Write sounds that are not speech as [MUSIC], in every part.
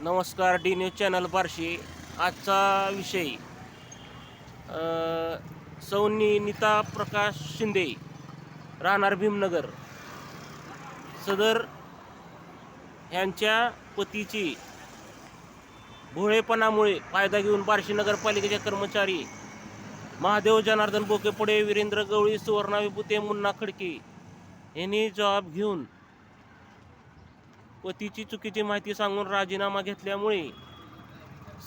नमस्कार D news channel Barshi. आजचा विषय सौनी नीता प्रकाश शिंदे राहणार भीमनगर. सदर यांच्या पतीची भोळेपणामुळे फायदा घेऊन बार्शी नगरपालिकेचे कर्मचारी महादेव जनार्दन बोकेपुढे वीरेंद्र गवळी सुवर्णा विभूते मुन्ना खडके यांनी जॉब घेऊन पतीची चुकीची माहिती सांगून राजीनामा घेतल्यामुळे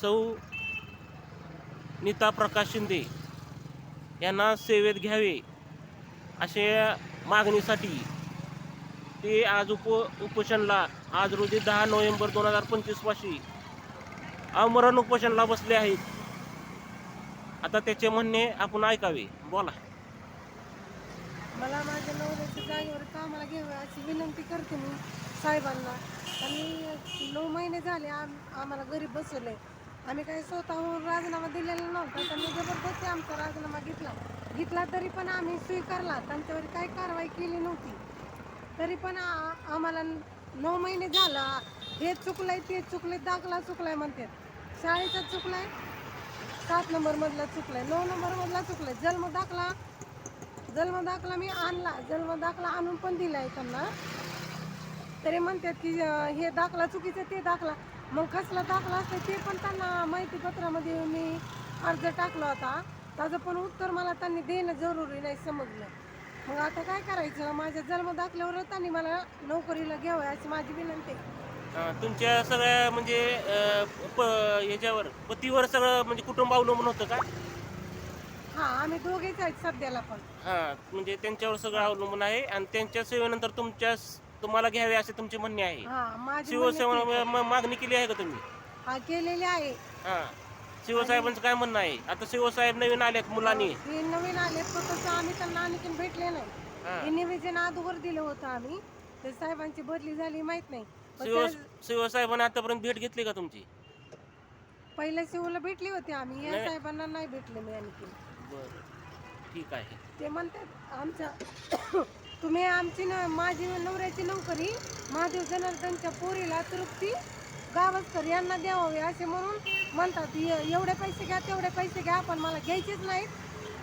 सौ नीता प्रकाश शिंदे यांना सेवेत घ्यावे अशा मागणीसाठी ते आज उप उपोषणला आज रोजी दहा नोव्हेंबर दोन हजार पंचवीसपाशी आमरण उपोषणला बसले आहेत. आता त्याचे म्हणणे आपण ऐकावे. बोला. मला माझ्या नवऱ्याच्या जागेवर आम्हाला घ्यावं अशी विनंती करते मी साहेबांना. आणि नऊ महिने झाले आम आम्हाला गरीब बसवलंय. आम्ही काही स्वतःहून राजीनामा दिलेला नव्हता त्यांनी जबरदस्ती आमचा राजीनामा घेतला. घेतला तरी पण आम्ही स्वीकारला त्यांच्यावर काही कारवाई केली नव्हती. तरी पण आम्हाला नऊ महिने झाला. हे चुकलंय ते चुकलंय दाखला चुकलाय म्हणतात शाळेचा चुकलाय सात नंबर मधला चुकलाय नऊ नंबर मधला चुकलाय. जन्म दाखला जन्म दाखला मी आणला. जन्म दाखला आणून पण दिलाय त्यांना. तरी म्हणतात की हे दाखला चुकीचं ते दाखला. मग कसला दाखला असते ते पण त्यांना माहिती पत्रामध्ये मी अर्ज टाकला होता. त्याचं पण उत्तर मला त्यांनी देणं जरुरी नाही समजलं. मग आता काय करायचं? माझ्या जन्म दाखल्यावर त्यांनी मला नोकरीला घ्यावं अशी माझी विनंती तुमच्या सगळ्या म्हणजे याच्यावर पतीवर सगळं म्हणजे कुटुंब अवलंबून होतं का? हा आम्ही दोघेच आहेत सध्याला पण. हा म्हणजे त्यांच्यावर सगळं अवलंबून आहे आणि त्यांच्या सेवेनंतर तुमच्या तुम्हाला घ्यावे असे तुमचे म्हणणे आहे. हा माझी शिवसेना. म- मागणी केली आहे का तुम्ही? हा केलेली आहे. हा शिवसाहेबांचं काय म्हणणं आहे? आता शिवसाहेब नवीन आलेत मुलांनी. हे नवीन आले तर तसं आम्ही त्यांना आणखीन भेटले नाही. हा. हे निवेदन अगोदर दिलं होतं आम्ही. ते साहेबांची बदली झाली माहीत नाही. पण शिव त्या- शिवसाहेबांनी आतापर्यंत भेट घेतली का तुमची? पहिल्या शिवला भेटली होती आम्ही. या. साहेबांना नाही भेटले मी आणखी बरं. ठीक आहे. ते म्हणतात आमच्या [COUGHS] तुम्ही आमची न माझी नवऱ्याची नोकरी महादेव जनार्दनच्या पोरीला तृप्ती गावस्कर यांना द्यावावे असे म्हणून म्हणतात "ए- एवढे पैसे घ्या तेवढे पैसे घ्या पण मला घ्यायचेच नाहीत.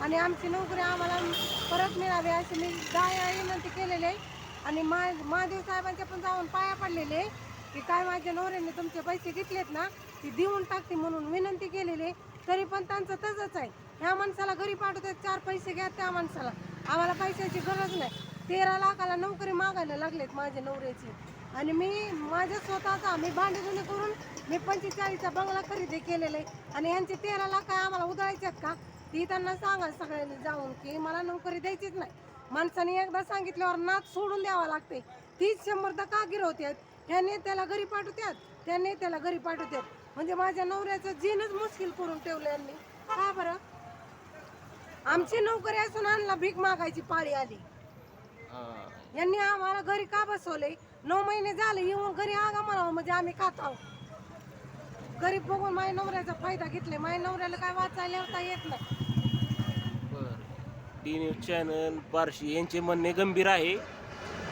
आणि आमची नोकरी आम्हाला परत मिळावी असे मी गाय विनंती केलेली आहे. आणि मा महादेव साहेबांच्या पण जाऊन पाया पडलेले आहे की काय माझ्या नवऱ्याने तुमचे पैसे घेतलेत ना ती देऊन टाकते म्हणून विनंती केलेली आहे. तरी पण त्यांचं तसंच आहे. ह्या माणसाला घरी पाठवतात चार पैसे घ्या त्या माणसाला. आम्हाला पैशाची गरज नाही. तेरा लाखाला नोकरी मागायला लागलेत माझ्या नवऱ्याची. आणि मी माझ्या स्वतःचा मी भांडेधुणे करून मी पंचेचाळीसचा बंगला खरेदी केलेला आहे आणि यांचे तेरा लाख काय आम्हाला उधळायच्यात का? ती त्यांना सांगा सगळ्यांनी जाऊन की मला नोकरी द्यायचीच नाही. माणसाने एकदा सांगितल्यावर नाच सोडून द्यावा लागते तीच शंभरदा का गिरवत्यात ह्या नेत्याला घरी पाठवतात त्या नेत्याला घरी पाठवत्यात म्हणजे माझ्या नवऱ्याचं जीनच मुश्किल करून ठेवलं यांनी. का बरं? आमची नोकरी असून आणला भीक मागायची पाळी आली. हा. यांनी आम्हाला घरी का बसवले? नऊ महिने झाले येऊन घरी आगा म्हणावं म्हणजे आम्ही खात आहोत गरीब बघून माझ्या नवऱ्याचा फायदा घेतले माझ्या नवऱ्याला काय वाचायला लिहिता येत नाही. डी न्यूज चॅनल बार्शी यांचे म्हणणे गंभीर आहे.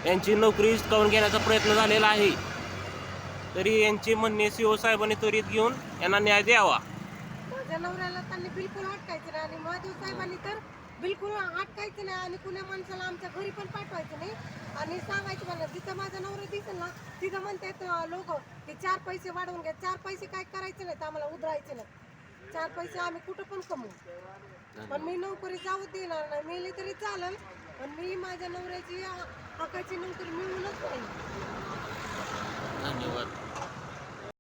यांची नोकरी हिसकावून घेण्याचा प्रयत्न झालेला आहे. तरी यांचे म्हणणे सीओ साहेबांनी त्वरित घेऊन यांना न्याय द्यावा. नवऱ्याला त्यांनी बिलकुल अटकायचं नाही. आणि महादेव साहेबांनी तर बिलकुल अटकायचं नाही आणि कुण्या माणसाला आमच्या घरी पण पाठवायचं नाही. आणि सांगायचं मला जिथं माझा नवरा दिसेल ना तिथं म्हणतात लोक की चार पैसे वाढवून घ्या. चार पैसे काय करायचे नाहीत आम्हाला उधळायचे नाही. चार पैसे आम्ही कुठं पण कमवू. पण मी नोकरी जाऊ देणार नाही. मेली तरी चालेल पण मी माझ्या नवऱ्याची हक्काची नोकरी मिळवूनच पाहिजे धन्यवाद.